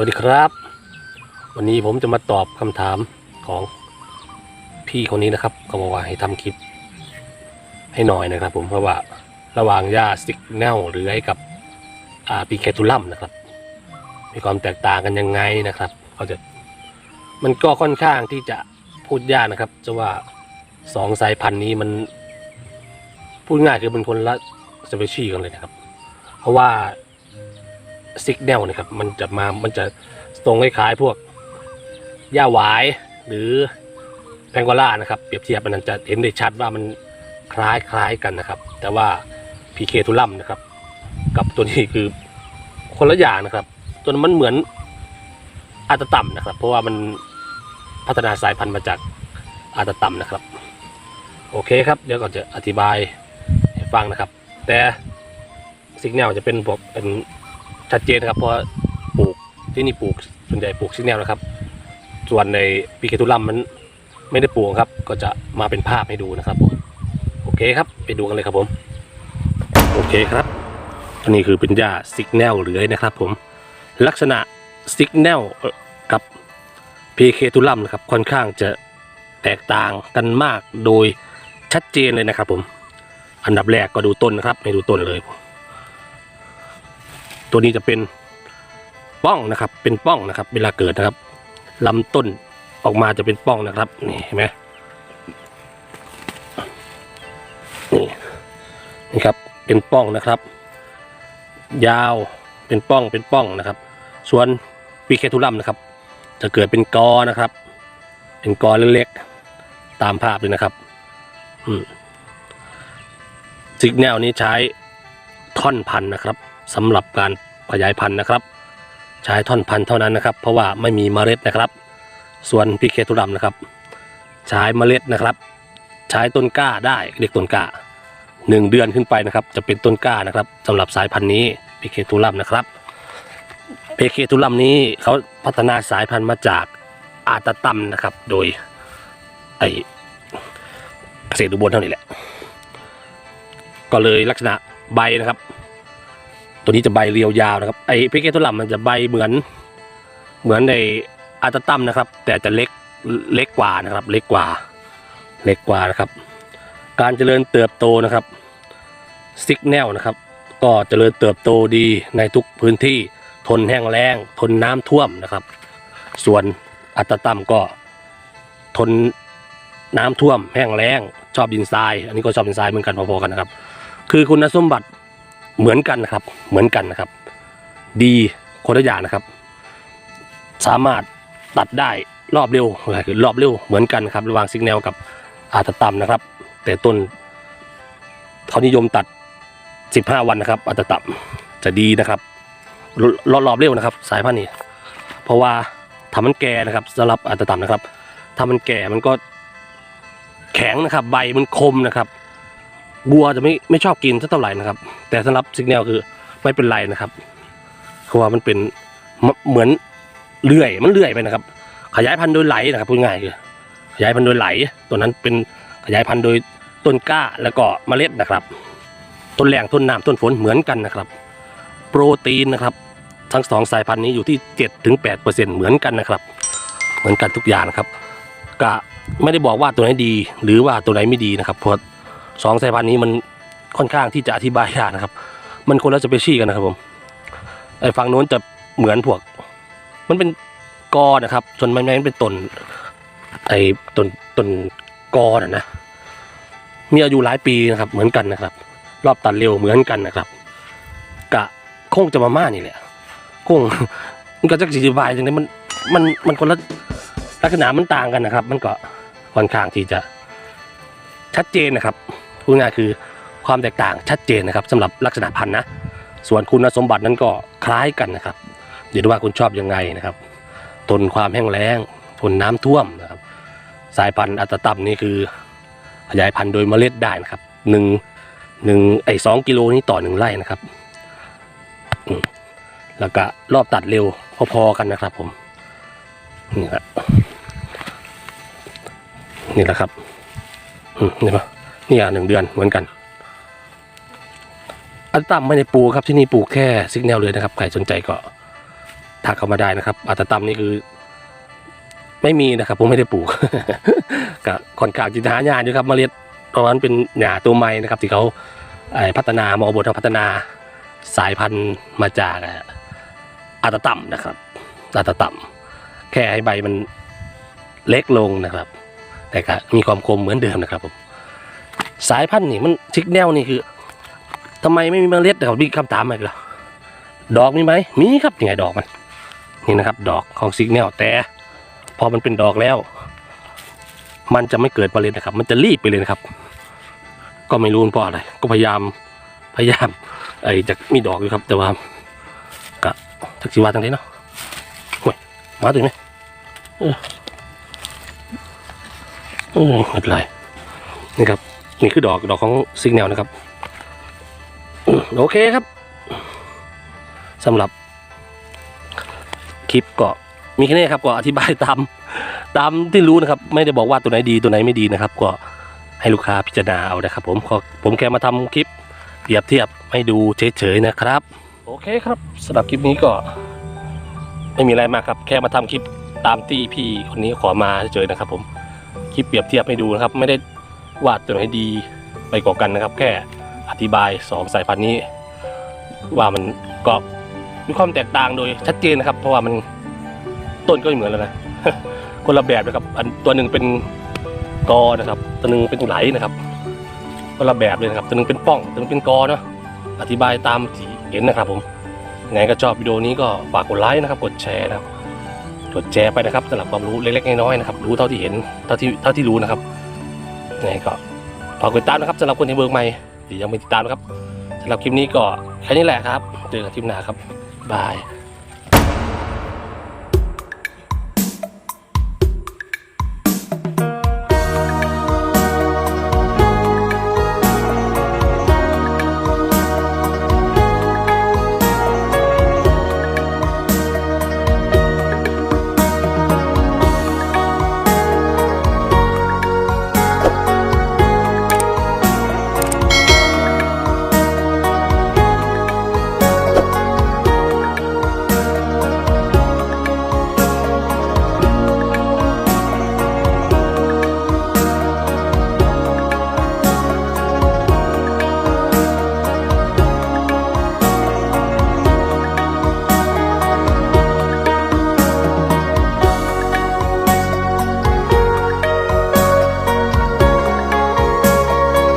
วัสดีครับ วันนี้ผมจะมาตอบคำถามของพี่คนนี้นะครับเขาบอกว่าให้ทำคลิป ให้หน่อยนะครับ ผมเพราะว่าระหว่างหญ้าสิกแนลหรือให้กับอาปีเคทูลัมนะครับ มีความแตกต่างกันยังไงนะครับเขาจะมันก็ค่อนข้างที่จะพูดยากนะครับ จะว่าสองสายพันธุ์นี้มัน พูดง่ายคือเป็นคนละสเปชีกันเลยนะครับ เพราะว่า ซิกแนลนะครับ มันจะมา มันจะทรงคล้ายๆพวกหญ้าหวายหรือแพงโกล่านะครับเปรียบเทียบมันจะเห็นได้ชัดว่ามันคล้ายคล้ายกันนะครับ แต่ว่าพีเคทุลัมนะครับ กับตัวนี้คือคนละอย่างนะครับ ตัวนั้นมันเหมือนอาตต่ำนะครับ เพราะว่ามันพัฒนาสายพันธุ์มาจากอาตต่ำนะครับ โอเคครับเดี๋ยวก่อนจะอธิบายให้ฟังนะครับ แต่สิกแนลจะเป็นพวกเป็น ชัดเจนนะครับเพราะปลูกที่นี่ปลูกส่วนใหญ่ปลูกสิกแนลนะครับ ส่วนในปีเคตุลัมมันไม่ได้ปลูกครับ ก็จะมาเป็นภาพให้ดูนะครับผมโอเคครับ ไปดูกันเลยครับผม โอเคครับ อันนี้คือเป็นหญ้าสิกแนลเลื้อยนะครับ ผมลักษณะสิกแนลกับพีเคตุลัมนะครับค่อนข้างจะแตกต่างกันมากโดยชัดเจนเลยนะครับผม อันดับแรกก็ดูต้นนะครับให้ดูต้นเลย ตัวนี้จะเป็นป้องนะครับ เป็นป้องนะครับ เวลาเกิดนะครับลำต้นออกมาจะเป็นป้องนะครับนี่เห็นไหมนี่นี่ครับเป็นป้องนะครับ ยาวเป็นป้องเป็นป้องนะครับ ส่วนปีเคทุลัมนะครับ จะเกิดเป็นกอนะครับ เป็นกอเล็กๆตามภาพเลยนะครับอืมสิกแนลนี้ใช้ท่อนพันนะครับ สำหรับการขยายพันธุ์นะครับ ใช้ท่อนพันธุ์เท่านั้นนะครับ เพราะว่าไม่มีเมล็ดนะครับ ส่วนพีเคทุรัมนะครับ ใช้เมล็ดนะครับ ใช้ต้นกล้าได้เรียกต้นกล้าหนึ่งเดือนขึ้นไปนะครับ จะเป็นต้นกล้านะครับสำหรับสายพันธุ์นี้พีเคทุรัมนะครับพีเคทุรัมนี้เขาพัฒนาสายพันธุ์มาจากอาตตัมนะครับ โดยไอเกษตรอุบลเท่านี้แหละ ก็เลยลักษณะใบนะครับ ตัวนี้จะใบเรียวยาวนะครับไอเพกเกตุลัมมันจะใบเหมือนเหมือนในอาตตัมนะครับ แต่จะเล็กเล็กกว่านะครับ เล็กกว่า เล็กกว่านะครับ การเจริญเติบโตนะครับซิกแนลนะครับ ก็เจริญเติบโตดีในทุกพื้นที่ทนแห้งแล้งทนน้ำท่วมนะครับ ส่วนอัตตัมก็ทนน้ำท่วมแห้งแล้งชอบดินทราย อันนี้ก็ชอบดินทรายเหมือนกันพอๆกันนะครับ คือคุณสมบัติ เหมือนกันนะครับ เหมือนกันนะครับ ดีคนละอย่างนะครับ สามารถตัดได้รอบเร็วคือรอบเร็วเหมือนกันครับ ระหว่างซิกแนลกับอาตตัมนะครับ แต่ต้นเขานิยมตัด 15 วันนะครับอาตตัมจะดีนะครับรอบรอบเร็วนะครับ สายพันธุ์นี้ เพราะว่าทำมันแก่นะครับสำหรับอาตตัมนะครับ ถ้ามันแก่มันก็แข็งนะครับ ใบมันคมนะครับ บัวจะไม่ไม่ชอบกินสักเท่าไหร่นะครับ แต่สำหรับซิกแนลคือไม่เป็นไรนะครับเพราะว่ามันเป็นเหมือนเลื่อยมันเลื่อยไปนะครับ ขยายพันธุ์โดยไหลนะครับพูดง่ายคือขยายพันธุ์โดยไหล ตัวนั้นเป็นขยายพันธุ์โดยต้นกล้าแล้วก็เมล็ดนะครับ ต้นแรงต้นน้ำต้นฝนเหมือนกันนะครับ โปรตีนนะครับ ทั้งสองสายพันธุ์นี้อยู่ที่7ถึง8เปอร์เซ็นต์เหมือนกันนะครับ เหมือนกันทุกอย่างนะครับ กะไม่ได้บอกว่าตัวไหนดีหรือว่าตัวไหนไม่ดีนะครับเพราะ สองสายพันธุ์นี้มันค่อนข้างที่จะอธิบายยากนะครับ มันคนละสเปชีกันนะครับผมไอ้ฝั่งโน้นจะเหมือนพวก มันเป็นกอนะครับ ส่วนไม้ไม้เป็นต้นไอ้ต้นต้นกอนะนะมีอายุหลายปีนะครับ เหมือนกันนะครับ รอบตัดเร็วเหมือนกันนะครับ กะคงจะมาม่านี่แหละคงมันก็จะอธิบายจังเลยมันมันมันคนละลักษณะมันต่างกันนะครับ มันก็ค่อนข้างที่จะชัดเจนนะครับ พูดง่ายคือความแตกต่างชัดเจนนะครับสำหรับลักษณะพันธุ์นะ ส่วนคุณสมบัตินั้นก็คล้ายกันนะครับเดี๋ยวดูว่าคุณชอบยังไงนะครับทนความแห้งแล้งทนน้ำท่วมนะครับสายพันธุ์อัตตัมนี่คือ ขยายพันธุ์โดยเมล็ดได้นะครับหนึ่งหนึ่งไอ้สองกิโลนี่ต่อหนึ่งไร่นะครับแล้วก็รอบตัดเร็วพอๆกันนะครับ ผมนี่แหละนี่แหละครับอืมนี่ปะ เนี่อะหนึ่งเดือนเหมือนกัน อันตั้มไม่ได้ปลูกครับที่นี่ปลูกแค่ซิกแนลเลยนะครับใครสนใจก็ทักเข้ามาได้นะครับ อัตตำนี่คือ ไม่มีนะครับผมไม่ได้ปลูกก็ค่อนข้างจิตหายาอยู่ครับเมล็ดเพราะว่ามันเป็นหญ้าตัวใหม่นะครับ ที่เขาพัฒนามอบทพัฒนาสายพันธุ์มาจากอัตตำนะครับอัตตำแค่ให้ใบมันเล็กลงนะครับ แต่ก็มีความคมเหมือนเดิมนะครับผม สายพันธุ์นี่มันชิกแนวนี่คือทำไมไม่มีเมล็ดนะครับมีคำถามมาอีกแล้วดอกมีไหมมีครับยังไงดอกมันนี่นะครับ ดอกของซิกแนลแต่พอมันเป็นดอกแล้ว มันจะไม่เกิดเมล็ดนะครับ มันจะรีบไปเลยนะครับ ก็ไม่รู้เพราะอะไรก็พยายามพยายามไอ้จะมีดอกอยู่ครับ แต่ว่าก็ทักษิวาทางนี้เนาะโอ้ยมาถึงไหมเออเออไม่เป็นไรนี่ครับ นี่คือดอกดอกของซิกแนลนะครับ โอเคครับสำหรับคลิปก็มีแค่นี้ครับก็อธิบายตามตามที่รู้นะครับ ไม่ได้บอกว่าตัวไหนดีตัวไหนไม่ดีนะครับ ก็ให้ลูกค้าพิจารณาเอานะครับ ผมขอผมแค่มาทำคลิปเปรียบเทียบให้ดูเฉยๆนะครับ โอเคครับสำหรับคลิปนี้ก็ ไม่มีอะไรมากครับ แค่มาทำคลิปตามที่พี่คนนี้ขอมาเฉยๆนะครับ ผมคลิปเปรียบเทียบให้ดูนะครับ ไม่ได้ ว่าตัวไหนดีไปกว่ากันนะครับ แค่อธิบายสองสายพันธุ์นี้ ว่ามันก็มีความแตกต่างโดยชัดเจนนะครับ เพราะว่ามันต้นก็เหมือนแล้วนะคนละแบบนะครับ อันตัวหนึ่งเป็นกอนะครับ ตัวหนึ่งเป็นไหลนะครับคนละแบบเลยนะครับ ตัวหนึ่งเป็นป้อง ตัวหนึงเป็นกอเนาะอธิบายตามที่เห็นนะครับ ผมยังไงก็ชอบวิดีโอนี้ก็ฝากกดไลค์นะครับกดแชร์นะครับกดแชร์ไปนะครับสำหรับความรู้เล็กๆน้อยๆนะครับ รู้เท่าที่เห็นเท่าที่เท่าที่รู้นะครับ ยังไงก็ฝากกดติดตามนะครับสำหรับคนที่เบิกใหม่ที่ยังไม่ติดตามนะครับสำหรับคลิปนี้ก็แค่นี้แหละครับ เจอกันคลิปหน้าครับบาย